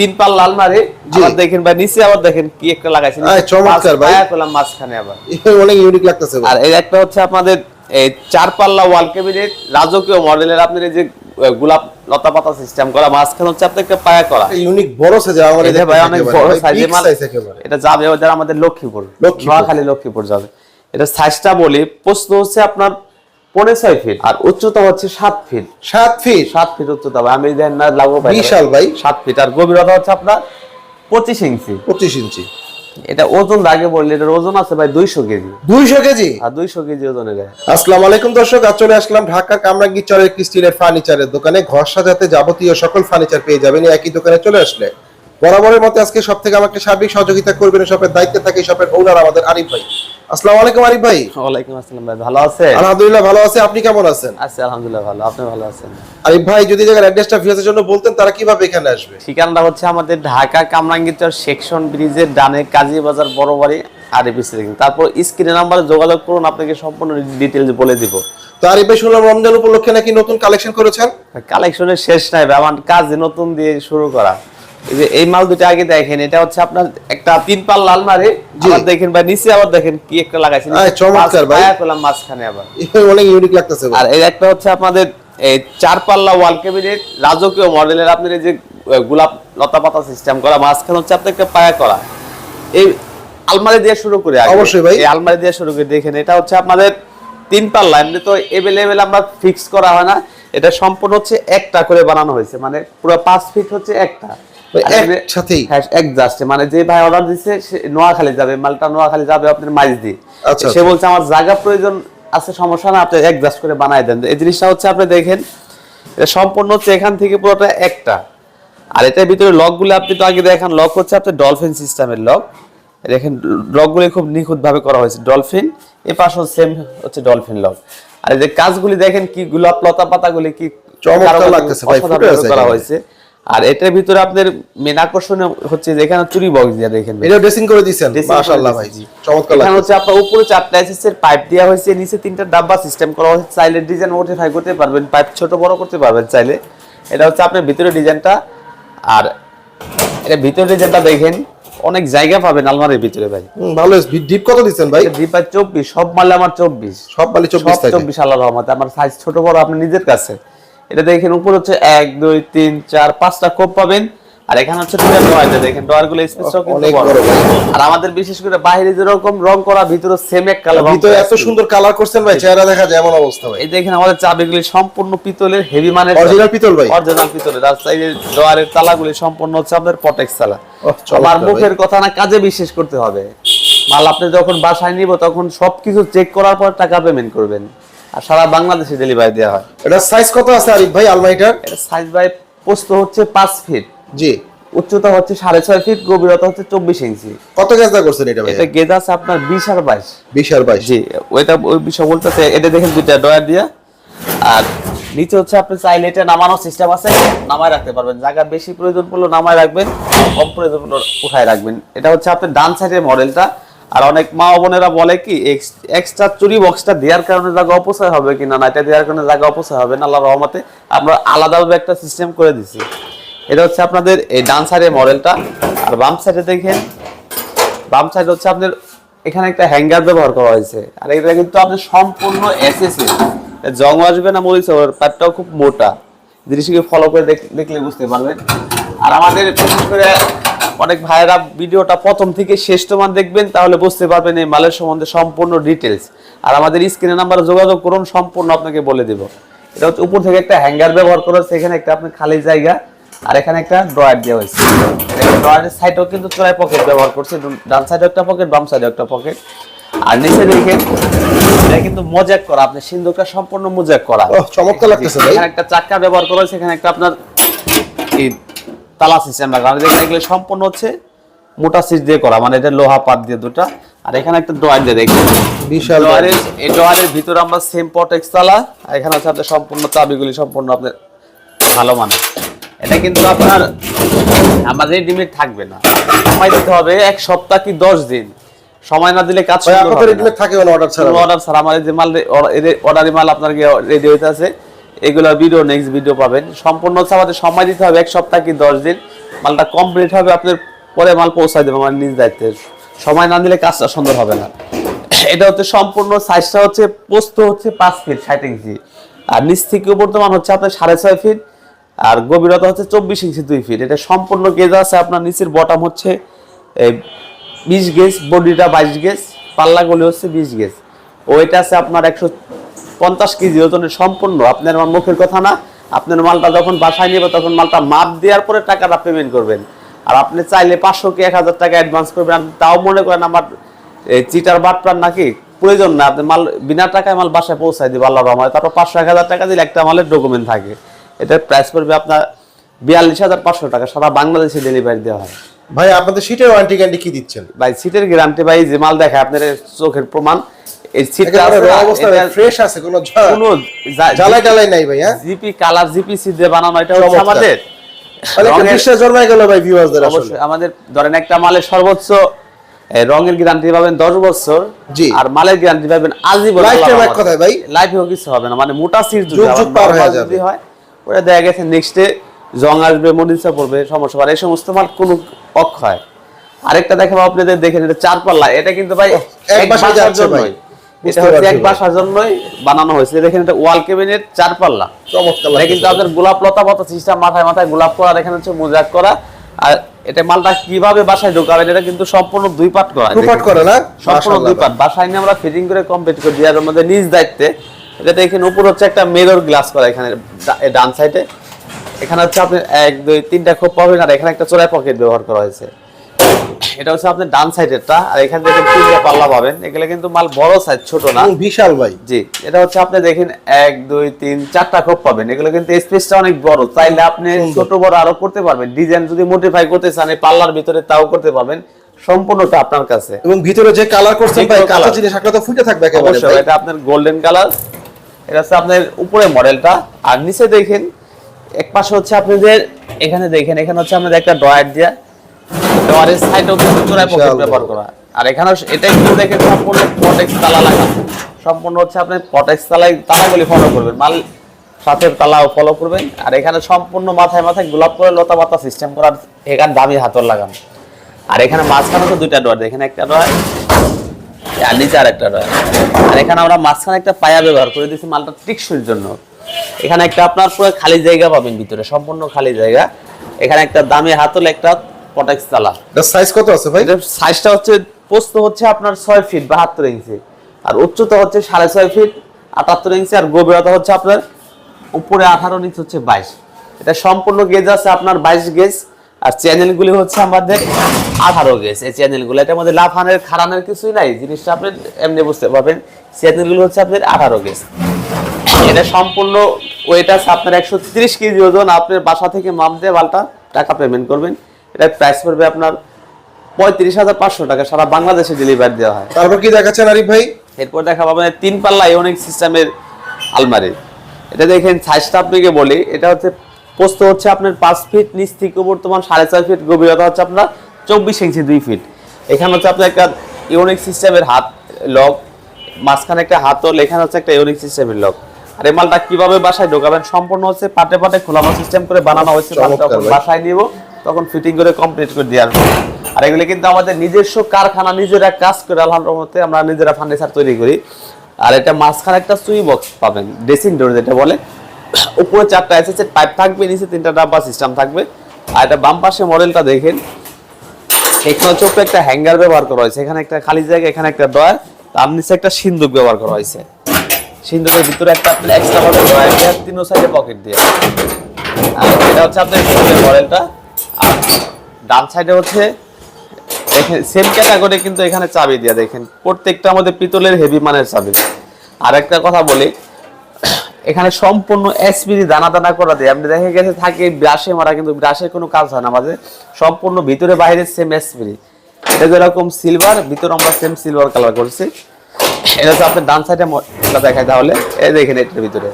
তিন পাল্লা আলমারি জি। আবার দেখেন ভাই নিচে আবার দেখেন কি একটা লাগাইছে আয়, চমৎকার ভাই। পায়া করলাম মাঝখানে আবার। অনেক ইউনিক লাগতেছে আর এই একটা হচ্ছে আপনাদের এই চার পাল্লা ওয়াল ক্যাবিনেট রাজকীয় মডেলের আপনার এই যে গোলাপ লতা পাতা সিস্টেম করা মাঝখানে হচ্ছে আপনার একটা পায়া করা। ইউনিক বড় সাইজের আমার এটা ভাই অনেক বড় সাইজের মাল। এটা যাবে ওদের আমাদের লক্ষ্মীপুর লক্ষ্মীপুর। নোয়াখালী লক্ষ্মীপুর যাবে। এটা সাইজটা বলি প্রশ্ন হচ্ছে আপনার পনেরো ছয় ফিট আর উচ্চতা হচ্ছে সাত ফিট সাত ফিট সাত ফিট উচ্চতা আমি দেখেন না লাগবো বিশাল ভাই। সাত ফিট আর গভীরতা হচ্ছে আপনার পঁচিশ ইঞ্চি। পঁচিশ ইঞ্চি। এটা ওজন আগে বললে এটার ওজন আছে ভাই দুইশো কেজি। দুইশো কেজি? আর দুইশো কেজি ওজনের। আসসালামু আলাইকুম দর্শক। আজ চলে আসলাম ঢাকা কামরাঙ্গি চরের ক্রিস্টিনের ফার্নিচারের দোকানে। ঘর সাজাতে যাবতীয় সকল ফার্নিচার পেয়ে যাবেন। একই দোকানে চলে আসলে। বরাবরের মতো আজকে সব থেকে আমাকে সার্বিক সহযোগিতা করবেন শপের দায়িত্বে থাকে শপের ওনার আমাদের আরিফ ভাই। আসসালামু আলাইকুম আরিফ ভাই। ওয়ালাইকুম আসসালাম ভাই ভালো আছে আলহামদুলিল্লাহ ভালো আছে আপনি কেমন আছেন? আছি আলহামদুলিল্লাহ ভালো আপনি ভালো আছেন? আরিফ ভাই যদি জায়গার অ্যাড্রেসটা জন্য বলতেন তারা কীভাবে এখানে আসবে? ঠিকানাটা হচ্ছে আমাদের ঢাকা কামরাঙ্গীরচর সেকশন ব্রিজের ডানে কাজী বাজার বড় বাড়ি আর এপিসি তারপর স্ক্রিনে নাম্বারে যোগাযোগ করুন আপনাকে সম্পূর্ণ ডিটেলস বলে দিব। তো আরিফ ভাই শুনলাম রমজান উপলক্ষে নাকি নতুন কালেকশন করেছেন? কালেকশনের শেষ নাই ভাই, আমার কাজ নতুন দিয়ে শুরু করা। যে এই মাল দুটো আগে দেখেন এটা হচ্ছে আপনার একটা তিন পাল্লা আলমারি জি। আবার দেখেন ভাই নিচে আবার দেখেন কি একটা লাগাইছে আয়, চমৎকার ভাই। করলাম মাঝখানে আবার অনেক ইউনিক লাগতেছে আর এই একটা হচ্ছে আপনাদের এই চার পাল্লা ওয়াল ক্যাবিনেট রাজকীয় মডেলের আপনার এই যে গোলাপ লতা পাতা সিস্টেম করা মাঝখানে হচ্ছে আপনার একটা পায়া করা এই আলমারি দিয়ে শুরু করে অবশ্যই ভাই। এই আলমারি দিয়ে শুরু করে দেখেন এটা হচ্ছে আপনাদের তিন পাল্লা এমনি তো এভেলেবেল আমরা ফিক্স করা হয় না এটা সম্পূর্ণ হচ্ছে একটা করে বানানো হয়েছে মানে পুরো পাঁচ ফিট হচ্ছে একটা একসাথেই? হ্যাঁ মানে যে ভাই অর্ডার দিচ্ছে নোয়াখালী যাবে মালটা নোয়াখালী যাবে আপনার মাইজ দিয়ে। আচ্ছা, সে বলছে আমার জায়গা প্রয়োজন আছে সমস্যা না আপনি অ্যাডজাস্ট করে বানাই দেন। এই জিনিসটা হচ্ছে আপনি দেখেন সম্পূর্ণ হচ্ছে এখান থেকে পুরোটা একটা। আর এটার ভিতরে লকগুলো আপনি তো আগে দেখেন লক হচ্ছে আপনার ডলফিন সিস্টেমের লক। দেখেন লকগুলি খুব নিখুঁত ভাবে করা হয়েছে ডলফিন এ পাশেও সেম হচ্ছে ডলফিন লক। আর এই যে কাজগুলি দেখেন কি গোলাপ লতা পাতাগুলি কি চমৎকার লাগতেছে ভাই, অসাধারণ ফুটে আছে করা হয়েছে। আর এটার ভিতরে আপনার মেন আকর্ষণ হচ্ছে যে এখানে চুরি বক্স দিয়ে দেখেন এটা ড্রেসিং করে দিয়েছেন? মাশাআল্লাহ ভাই দিয়েছি। চমৎকার এখানে লাগছে। হচ্ছে আপনার উপরে চারটা এসএসএর পাইপ দেওয়া হয়েছে নিচে তিনটা ডাব্বা সিস্টেম করা হয়েছে চাইলে ডিজাইন মডিফাই করতে পারবেন পাইপ ছোট বড় করতে পারবেন চাইলে। এটা হচ্ছে আপনার ভিতরে ডিজাইনটা আর এটা ভিতরে ডিজাইনটা দেখেন অনেক জায়গা পাবেন আলমারির ভিতরে ভাই। ভালো ডিপ কত দিচ্ছেন ভাই? ডিপার চব্বিশ সব মালে আমার চব্বিশ। সব বালি চব্বিশ চব্বিশ আল্লাহ রহমতে। আমার সাইজ ছোট বড় আপনি নিজের কাছে। এটা দেখেন উপর হচ্ছে এক দুই তিন চার পাঁচটা কোপ পাবেন। আর এখানে হচ্ছে দুইটা ডোয়ার দেখেন ডোয়ারগুলো স্পেসটাও কিন্তু অনেক বড়। আর আমাদের বিশেষ করে বাইরে যেরকম রং করা ভিতরে সেম এক কালার ভিতরে এত সুন্দর কালার করছেন ভাই চেহারা দেখা যায় এমন অবস্থা ভাই। এই দেখেন আমাদের চাবিগুলি সম্পূর্ণ পিতলের হেভি মানের অরিজিনাল পিতল ভাই? অরিজিনাল পিতলের আর যে ডোয়ারের তালাগুলি সম্পূর্ণ হচ্ছে আপনাদের পটেক্স তালা। আমার মুখের কথা না কাজে বিশ্বাস করতে হবে। মাল আপনি যখন বাসায় নিব তখন সবকিছু চেক করার পর টাকা পেমেন্ট করবেন। আর সারা বাংলাদেশে ডেলিভারি দেওয়া হয়। এটা সাইজ কত আছে আরিফ ভাই আলমারিটার? এটা সাইজ বাই পোস্ত হচ্ছে পাঁচ ফিট জি। উচ্চতা হচ্ছে সাড়ে ছয় ফিট গভীরতা হচ্ছে চব্বিশ ইঞ্চি কত গেজা করছেন এটা ভাই এটা গেজ আছে আপনার বিশ আর বাইশ। বিশ আর বাইশ। জি ওইটা ওই বিষয় বলতেছে এটা দেখেন দুইটা ডয়ার দিয়া। আর নিচে হচ্ছে আপনি চাইলে এটা নামানোর সিস্টেম আছে নামায় রাখতে পারবেন। জায়গা বেশি প্রয়োজন পড়লে নামায় রাখবেন কম প্রয়োজন পড়লে উঠায় রাখবেন। এটা হচ্ছে আপনার ডান সাইডের মডেলটা আর অনেক মা বোনেরা বলে কি এক্সট্রা চুরি বক্সটা দেওয়ার কারণে জায়গা অপচয় হবে কি না এটা দেওয়ার কারণে জায়গা অপচয় হবে না আল্লাহ রহমতে আমরা আলাদাভাবে একটা সিস্টেম করে দিছি। এটা হচ্ছে আপনাদের এই ডান সাইডের মডেলটা আর বাম সাইডে দেখেন, বাম সাইড হচ্ছে আপনার এখানে একটা হ্যাঙ্গার ব্যবহার করা হয়েছে। আর এটা কিন্তু আপনার সম্পূর্ণ এসএসএ জং আসবে না মরিচ পাইপটাও খুব মোটা। জিনিসকে ফলো করে দেখ- দেখলে বুঝতে পারবেন। আর আমাদের বিশেষ করে অনেক ভাইয়েরা ভিডিওটা প্রথম থেকে শেষ তোমার দেখবেন তাহলে বুঝতে পারবেন এই মালের সম্বন্ধে সম্পূর্ণ ডিটেলস আর আমাদের স্ক্রিনে নাম্বারে যোগাযোগ করুন সম্পূর্ণ আপনাকে বলে দেব। এটা হচ্ছে উপর থেকে একটা হ্যাঙ্গার ব্যবহার করা হচ্ছে এখানে একটা আপনার খালি জায়গা আর এখানে একটা ড্রয়ার দেওয়া হয়েছে। ড্রয়ারের সাইডেও কিন্তু চড়াই পকেট ব্যবহার করছে ডান সাইডে একটা পকেট বাম সাইডে একটা পকেট আর নিচে দেখেন এটা কিন্তু মোজাক করা আপনি সিন্ধুকটা সম্পূর্ণ মোজাক করা। চমৎকার লাগতেছে ভাই। এখানে একটা চাকা ব্যবহার করা হয়েছে এখানে একটা আপনার তালা সিস্টেম লাগা মানে দেখেন এগুলো সম্পূর্ণ হচ্ছে মোটা সিট দিয়ে করা মানে এটা লোহা পাত দিয়ে দুটা। আর এখানে একটা ড্রয়ার দিয়ে দেখেন বিশাল ড্রয়ারের এই ড্রয়ারের ভিতরে আমরা সেম পটেক্স তালা আর এখানে হচ্ছে আপনার সম্পূর্ণ চাবিগুলি সম্পূর্ণ আপনার ভালো মানে এটা কিন্তু আপনার আমার রেডিমেড থাকবে না। সময় দিতে হবে এক সপ্তাহ কি দশ দিন। সময় না দিলে কাজ থাকে অর্ডার ছাড়া। অর্ডার ছাড়া আমাদের যে মাল অর্ডারি মাল আপনার রেডি হইতে আছে এগুলো ভিডিও নেক্সট ভিডিও পাবেন। সম্পূর্ণ হচ্ছে আমাদের সময় দিতে হবে, এক সপ্তাহ কি দশ দিন। মালটা কমপ্লিট হবে, আপনার পরে মাল পৌঁছায় দেবে আমার নিজ দায়িত্বে। সময় না দিলে কাজটা সুন্দর হবে না। এটা হচ্ছে সম্পূর্ণ সাইজটা হচ্ছে, পোস্ত হচ্ছে পাঁচ ফিট ষাট ইঞ্চি। আর নিচ থেকে বর্তমান হচ্ছে আপনার সাড়ে ছয় ফিট আর গভীরতা হচ্ছে চব্বিশ ইঞ্চি দুই ফিট এটা সম্পূর্ণ গেজ আছে, আপনার নিচের বটাম হচ্ছে, এই বিশ গেজ বডিটা বাইশ গেজ পাল্লাগুলি হচ্ছে বিশ গেজ ওইটা আছে আপনার একশো পঞ্চাশ কেজি ওজনের সম্পূর্ণ। আপনার আমার মুখের কথা না আপনার মালটা যখন বাসায় নেবে তখন মালটা মাপ দেওয়ার পরে টাকাটা পেমেন্ট করবেন। আর আপনি চাইলে পাঁচশো কি এক হাজার টাকা অ্যাডভান্স করবেন। আপনি তাও মনে করেন আমার এই চিটার বাটপার নাকি প্রয়োজন না। আপনি মাল বিনা টাকায় মাল বাসায় পৌঁছায় দিবে আল্লাহ রহমান তারপর পাঁচশো এক হাজার টাকা দিলে একটা মালের ডকুমেন্ট থাকে। এটার প্রাইস পড়বে আপনার বিয়াল্লিশ হাজার পাঁচশো টাকা। সারা বাংলাদেশে ডেলিভারি দেওয়া হয়। ভাই আপনাদের সিটের ওয়ারেন্টি গ্যারান্টি কি দিচ্ছেন? ভাই সিটের গ্যারান্টি ভাই যে মাল দেখে আপনার চোখের প্রমাণ এই সিটটা একেবারে raw ফ্রেশ আছে কোনো কোনো জ্বালাই টালাই নাই ভাই হ্যাঁ? জিপি কালার জিপি সি দিয়ে বানানো এটা হচ্ছে আমাদের তাহলে একটা রঙের- বিশ্বাস জন্মায় গেল ভাই ভিউয়ার্সদের আসলে। আমাদের ধরেন একটা মালের সর্বোচ্চ রঙের গ্যারান্টি পাবেন দশ বছর জি। আর মালের গ্যারান্টি পাবেন আজীবন Lifetime এক কথায় ভাই। লাইফেও কিছু হবে না মানে মোটা সিট যদি যুগ আবার যুগ পার হয়ে যাবে। হয় ওটা দেখা গেছে নেক্সটে জং আসবে মরিচা পড়বে সমস্যা হবে। এই সমস্ত মাল কোনো অক্ষয়। আরেকটা দেখাবো আপনাদের দেখেন এটা চার পাল্লা এটা কিন্তু ভাই এক এটা হচ্ছে এক বাসার জন্যই বানানো হয়েছে। দেখেন এটা ওয়াল কেবিনের চার পাল্লা চমৎকার কিন্তু আপনার গোলাপ লতা পাতা সিস্টেম মাথায় মাথায় গোলাপ করা এখানে হচ্ছে মোজাক করা। আর এটা মালটা কীভাবে বাসায় ঢোকাবেন এটা কিন্তু সম্পূর্ণ দুই পাট করা। প্রুফাট করে না? সম্পূর্ণ দুই পাট। বাসায় নিয়ে আমরা ফিটিং করে কমপ্লিট করে দিয়ে আমাদের নিজ দায়িত্বে। এটা দেখেন উপর হচ্ছে একটা মিরর গ্লাস করা এখানে ডান সাইডে এখানে হচ্ছে আপনি এক দুই তিনটা খোপ পাবেন আর এখানে একটা চোরাই পকেট ব্যবহার করা হয়েছে। এটা হচ্ছে আপনার ডান সাইডেরটা আর এখানে দেখেন তিনটা পাল্লা পাবেন। এগুলো কিন্তু মাল বড় সাইজ ছোট না। বিশাল ভাই। জি এটা হচ্ছে আপনি দেখেন এক দুই তিন চারটা খোপ পাবেন। এগুলো কিন্তু স্পেসটা অনেক বড়। চাইলে আপনি ছোট বড় আরও করতে পারবেন। ডিজাইন যদি মডিফাই করতে চান এই পাল্লার ভিতরে তাও করতে পারবেন। সম্পূর্ণটা আপনার কাছে। এবং ভিতরে যে কালার করছেন ভাই colour। জিনিস তো ফুটে থাকবে একেবারে। এটা আপনার গোল্ডেন কালার এটা হচ্ছে আপনার উপরে মডেলটা আর নিচে দেখেন এক পাশে হচ্ছে আপনাদের এখানে দেখেন এখানে হচ্ছে আপনাদের একটা ড্রয়ার দেয়া। ড্রয়ারের সাইডেও কিন্তু চোরাই পকেট ব্যবহার করা। আর এখানে এটা কিন্তু দেখেন সম্পূর্ণ পটেক্স তালা লাগানো সম্পূর্ণ হচ্ছে আপনি পটেক্স তালাই তালাগুলি ফলো করবেন। মাল সাথে তালাও ফলো করবেন। আর এখানে সম্পূর্ণ মাথায় মাথায় গোলাপ করে লতা পাতা সিস্টেম করার এখানে দামি হাতল লাগানো। আর এখানে মাঝখানে তো দুইটা ডোয়ার এখানে একটা ডোয়ার আর নিচে আর একটা ড্রয়ার। আর এখানে আমরা মাঝখানে একটা পায়া ব্যবহার করে দিয়েছি মালটা টিকসইর জন্য। এখানে একটা আপনার পুরো খালি জায়গা পাবেন ভিতরে সম্পূর্ণ খালি জায়গা। এখানে একটা দামি হাতল একটা পটেক্স তালা এটার সাইজ কত আছে ভাই? এটার সাইজটা হচ্ছে পোস্ত হচ্ছে আপনার ছয় ফিট বাহাত্তর ইঞ্চি আর উচ্চতা হচ্ছে সাড়ে ছয় ফিট আটাত্তর ইঞ্চি আর গভীরতা হচ্ছে আপনার উপরে আঠারো ইঞ্চি হচ্ছে বাইশ। এটা সম্পূর্ণ গেজ আছে আপনার বাইশ গেজ আর চ্যানেলগুলি হচ্ছে আমাদের আঠারো গেজ এই চ্যানেলগুলো এটার মধ্যে লাফানের খারানের কিছুই নাই। জিনিসটা আপনি এমনি বুঝতে পারবেন। চ্যানেলগুলো হচ্ছে আপনার আঠারো গেজ এটা সম্পূর্ণ ওয়েট আছে আপনার একশো তিরিশ কেজি ওজন। আপনার বাসা থেকে মাপ দিয়ে বালটা টাকা পেমেন্ট করবেন। এটার প্রাইস পড়বে আপনার পঁয়ত্রিশ হাজার পাঁচশো টাকা সারা বাংলাদেশে ডেলিভারি দেওয়া হয়। তারপর কি দেখাচ্ছেন আরিফ ভাই? এরপর দেখা পাবেন তিন পাল্লা ইউনিক সিস্টেমের আলমারি। এটা দেখেন সাইজটা আপনাকে বলি এটা হচ্ছে পোস্ত হচ্ছে আপনার পাঁচ ফিট নিচ থেকে বর্তমান সাড়ে চার ফিট গভীরতা হচ্ছে আপনার চব্বিশ ইঞ্চি দুই ফিট এখানে হচ্ছে আপনার একটা ইউনিক সিস্টেমের হাত লক মাঝখানে একটা হাত হাতল এখানে হচ্ছে একটা ইউনিক সিস্টেমের লক আর এই মালটা কীভাবে বাসায় ঢোকাবেন? সম্পূর্ণ হচ্ছে পাটে পাটে খোলানো সিস্টেম করে বানানো হয়েছে। বাসায় নিব। তখন ফিটিং করে কমপ্লিট করে দিয়ে আসব। আর এগুলো কিন্তু আমাদের নিজস্ব কারখানা, নিজেরা কাজ করে আলহামদুলিল্লাহ আমরা নিজেরা ফার্নিচার তৈরি করি। আর এটা মাঝখানে একটা সুই বক্স পাবেন ড্রেসিং ডোর যেটা বলে। উপরে চারটা এসেছে পাইপ থাকবে, নিচে তিনটা ডাব্বা সিস্টেম থাকবে। আর এটা বাম পাশে মডেলটা দেখেন। এখানে ছোট্ট একটা হ্যাঙ্গার ব্যবহার করা হয়েছে। এখানে একটা খালি জায়গা, এখানে একটা ডয়ার তার নিচে একটা সিন্দুক ব্যবহার করা হয়েছে। সিন্দুকের ভিতরে একটা এক্সট্রা ভাবে ডয়ার তিন সাইডে পকেট দিয়ে। আর এটা হচ্ছে আপনার মডেলটা ডান সাইডে হচ্ছে সেম ক্যাটাগরি কিন্তু এখানে চাবি দিয়ে। দেখেন, প্রত্যেকটা আমাদের পিতলের হেভি মানের চাবি। আর একটা কথা বলি, এখানে সম্পূর্ণ এসপিডি দানা দানা করা দেয়, আপনি দেখে গেছে, থাকে ব্রাশে, মারা কিন্তু ব্রাশের কোনো কাজ হয় না। আমাদের সম্পূর্ণ ভিতরে বাইরে সেম এসপিডি এটা যেরকম সিলভার ভিতরে আমরা সেম সিলভার কালার করছি। এটা হচ্ছে আপনার ডান সাইডে দেখায় তাহলে। এই দেখেন, এটার ভিতরে।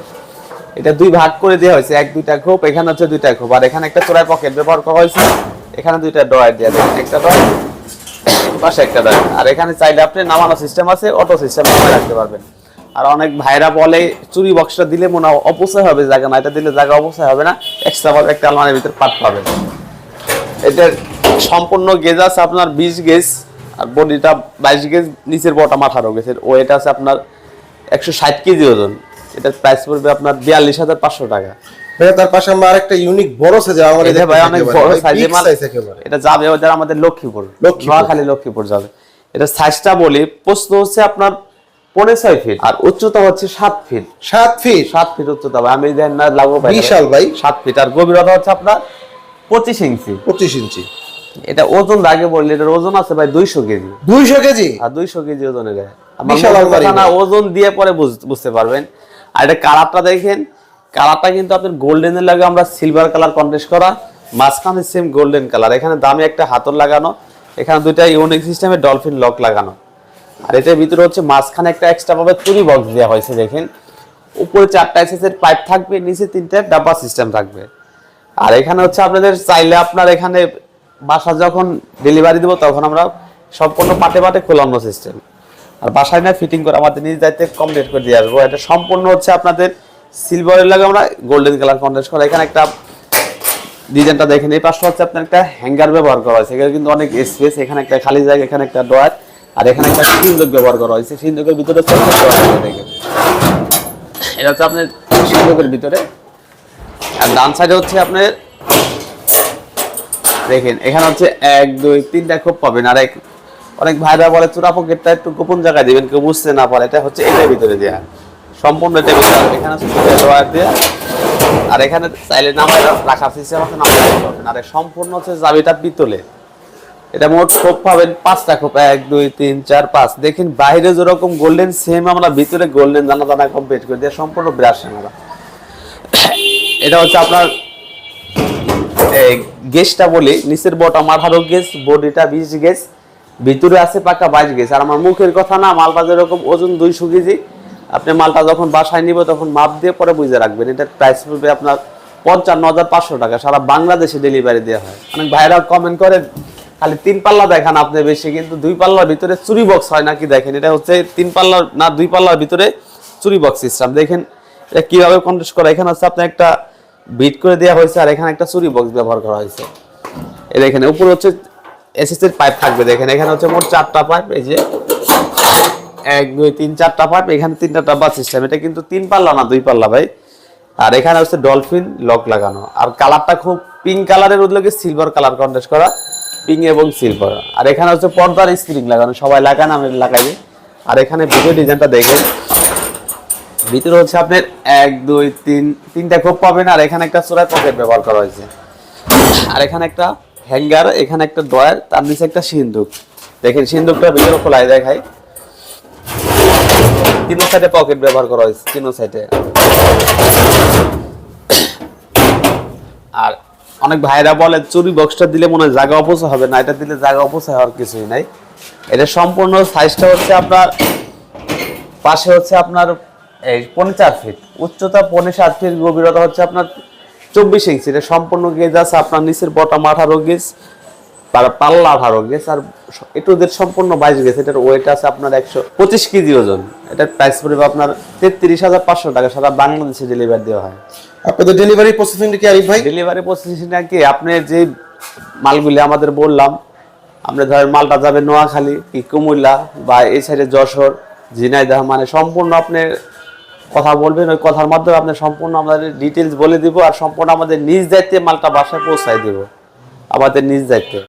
এটা দুই ভাগ করে দেওয়া হয়েছে। এক দুইটা খোপ, এখানে হচ্ছে দুইটা খোপ। আর এখানে একটা চোরাই পকেট ব্যবহার করা হয়েছে। এখানে দুইটা ড্রয়ার দেওয়া যায় একটা ড্রয়ার, পাশে একটা ড্রয়ার। আর এখানে চাইলে আপনি নামানো সিস্টেম আছে অটো সিস্টেম নামায় রাখতে পারবেন। আর অনেক ভাইরা বলে, চুরি বক্সটা দিলে মনে হয় অপচয় হবে জায়গা না এটা দিলে জায়গা অপচয় হবে না। এক্সট্রা ভাবে একটা আলমারির ভিতরে পাট পাবেন। এটার সম্পূর্ণ গেজ আছে আপনার বিশ গেজ, আর বডিটা বাইশ গেজ, নিচের বটম আঠারো গেজের ওয়েট আছে আপনার একশো ষাট কেজি ওজন। এটার প্রাইস পড়বে আপনার বিয়াল্লিশ হাজার পাঁচশো টাকা। ভাইয়া তার পাশে আমরা আরেকটা ইউনিক বড় সাইজ আমার এটা ভাই অনেক বড় সাইজের মাল। এটা যাবে আমাদের লক্ষ্মীপুর লক্ষ্মীপুর। নোয়াখালী লক্ষ্মীপুর যাবে। এটা সাইজটা বলি প্রশ্ন হচ্ছে আপনার পনেরো ছয় ফিট আর উচ্চতা হচ্ছে সাত ফিট সাত ফিট সাত ফিট উচ্চতা ভাই আমি দেন না লাগবো ভাই। বিশাল ভাই। সাত ফিট আর গভীরতা হচ্ছে আপনার পঁচিশ ইঞ্চি। পঁচিশ ইঞ্চি। এটা ওজন আগে বললে এটার ওজন আছে ভাই দুইশো কেজি। দুইশো কেজি? আর দুইশো কেজি ওজনের। বিশাল ভাই। ওজন দিয়ে পরে বুঝ- বুঝতে পারবেন। আর এটা কালারটা দেখেন, কালারটা কিন্তু আপনার গোল্ডেনের লাগে আমরা সিলভার কালার কন্টেস্ট করা, মাঝখানে সেম গোল্ডেন কালার এখানে দামি একটা হাতল লাগানো, এখানে দুইটা ইউনিক সিস্টেমে ডলফিন লক লাগানো। আর এটার ভিতরে হচ্ছে মাঝখানে একটা এক্সট্রা ভাবে চুরি বক্স দেওয়া হয়েছে, দেখেন। উপরে চারটা এসএসের পাইপ থাকবে, নিচে তিনটা ডাব্বা সিস্টেম থাকবে। আর এখানে হচ্ছে আপনাদের চাইলে আপনার এখানে বাসা যখন ডেলিভারি দেবো, তখন আমরা সম্পূর্ণ পাটে পাটে খোলানো সিস্টেম আর বাসায় না ফিটিং করে আমাদের নিজ দায়িত্বে কমপ্লিট করে দিয়ে আসব। এটা সম্পূর্ণ হচ্ছে আপনাদের সিলভারের লাগে আমরা গোল্ডেন কালার কন্টেস্ট করা। এখানে একটা ডিজাইনটা দেখেন, এই পাশটা হচ্ছে আপনার একটা হ্যাঙ্গার ব্যবহার করা হয়েছে। এখানে কিন্তু অনেক স্পেস এখানে একটা খালি জায়গা, এখানে একটা ডয়ার আর এখানে একটা সিন্দুক ব্যবহার করা হয়েছে। সিন্দুকের ভিতরে দেখেন। এটা হচ্ছে আপনার সিন্দুকের ভিতরে। আর ডান সাইডে হচ্ছে আপনার, দেখেন, এখানে হচ্ছে এক, দুই, তিনটা খুব পাবেন। আর এক অনেক ভাইরা বলে চূড়া পকেটটা একটু গোপন জায়গায় দিবেন, কেউ বুঝতে না পারে। এটা হচ্ছে এটার ভিতরে দেওয়া সম্পূর্ণ এটা ভিতরে এখানে দেয়া। আর এখানে চাইলে নামায় রাখার সিস্টেম আছে নামায় আর সম্পূর্ণ হচ্ছে জাবিটা পিতলে। এটা মোট খোপ পাবেন পাঁচটা খোপ। এক, দুই, তিন, চার, পাঁচ। দেখেন বাইরে যেরকম গোল্ডেন সেম আমরা ভিতরে গোল্ডেন দানা দানা কমপ্লিট করে দিয়ে সম্পূর্ণ ব্রাশ আমরা এটা হচ্ছে আপনার গেজটা বলি, নিচের বটম আঠারো গেজ বডিটা বিশ গেজ ভিতরে আছে পাকা বাইশ গেজ আর আমার মুখের কথা না মালটা যেরকম ওজন দুইশো কেজি। আপনি মালটা যখন বাসায় নিব, তখন মাপ দিয়ে পরে বুঝে রাখবেন। এটার প্রাইস পড়বে আপনার পঞ্চান্ন হাজার পাঁচশো টাকা। সারা বাংলাদেশে ডেলিভারি দেওয়া হয়। অনেক ভাইরা কমেন্ট করে খালি তিন পাল্লা দেখান আপনি বেশি, কিন্তু দুই পাল্লার ভিতরে চুরি বক্স হয় নাকি দেখেন। এটা হচ্ছে তিন পাল্লার না, দুই পাল্লার ভিতরে চুরি বক্স সিস্টেম দেখেন, এটা কীভাবে কন্টেস্ট করা। এখানে হচ্ছে আপনার একটা বিট করে দেওয়া হয়েছে, আর এখানে একটা চুরি বক্স ব্যবহার করা হয়েছে। এই দেখেন, উপরে হচ্ছে এসএস এর পাইপ থাকবে, দেখেন, এখানে হচ্ছে মোট চারটা পাইপ এই যে এক, দুই, তিন, চারটা পাইপ এখানে তিনটা ডাব্বা সিস্টেম এটা কিন্তু তিন পাল্লা না, দুই পাল্লা ভাই। আর এখানে হচ্ছে ডলফিন লক লাগানো। আর কালারটা খুব পিঙ্ক কালারের উদ্যোগে সিলভার কালার কন্টেস্ট করা পিঙ্ক এবং সিলভার আর এখানে হচ্ছে পর্দার স্প্রিং লাগানো, সবাই লাগান, আমি লাগাই আর এখানে ভিডিও ডিজাইনটা দেখেন। ভিতরে হচ্ছে আপনার এক, দুই, তিন, তিনটা খোপ পাবেন, আর এখানে একটা চোরাই পকেট ব্যবহার করা হয়েছে। আর এখানে একটা হ্যাঙ্গার, এখানে একটা ড্রয়ার, তার নিচে একটা সিন্দুক দেখেন সিন্দুকটা ভিতরে খোলাই দেখাই। তিনো সাইডে পকেট ব্যবহার করা হয়েছে তিনো সাইডে। আর অনেক ভাইরা বলে, চুরি বক্সটা দিলে মনে হয় জায়গা অপচয় হবে না, এটা দিলে জায়গা অপচয় হওয়ার কিছুই নাই। এটা সম্পূর্ণ সাইজটা হচ্ছে আপনার, পাশে হচ্ছে আপনার, এই পৌনে চার ফিট উচ্চতা পৌনে সাত ফিট গভীরতা হচ্ছে আপনার চব্বিশ ইঞ্চি এটা সম্পূর্ণ গেজ আছে আপনার নিচের বটম আঠারো গেজ আর পাল্লা আঠারো গেজ আর এটুদের সম্পূর্ণ বাইশ গেজ এটার ওয়েট আছে আপনার একশো পঁচিশ কেজি ওজন। এটার প্রাইস পড়বে আপনার তেত্রিশ হাজার পাঁচশো টাকা সারা বাংলাদেশে ডেলিভারি দেওয়া হয়। আপনাদের ডেলিভারি প্রসেসিংটা কি আরিফ ভাই? ডেলিভারি প্রসেসিংটা কি আপনি যে মালগুলি আমাদের বললাম আমরা ধরেন মালটা যাবে নোয়াখালী কি কুমিল্লা বা এই সাইডে যশোর ঝিনাইদহ মানে সম্পূর্ণ আপনি কথা বলবেন, ওই কথার মাধ্যমে আপনার সম্পূর্ণ আমাদের ডিটেলস বলে দিব আর সম্পূর্ণ আমাদের নিজ দায়িত্বে মালটা বাসায় পৌঁছায় দিব। আমাদের নিজ দায়িত্বে।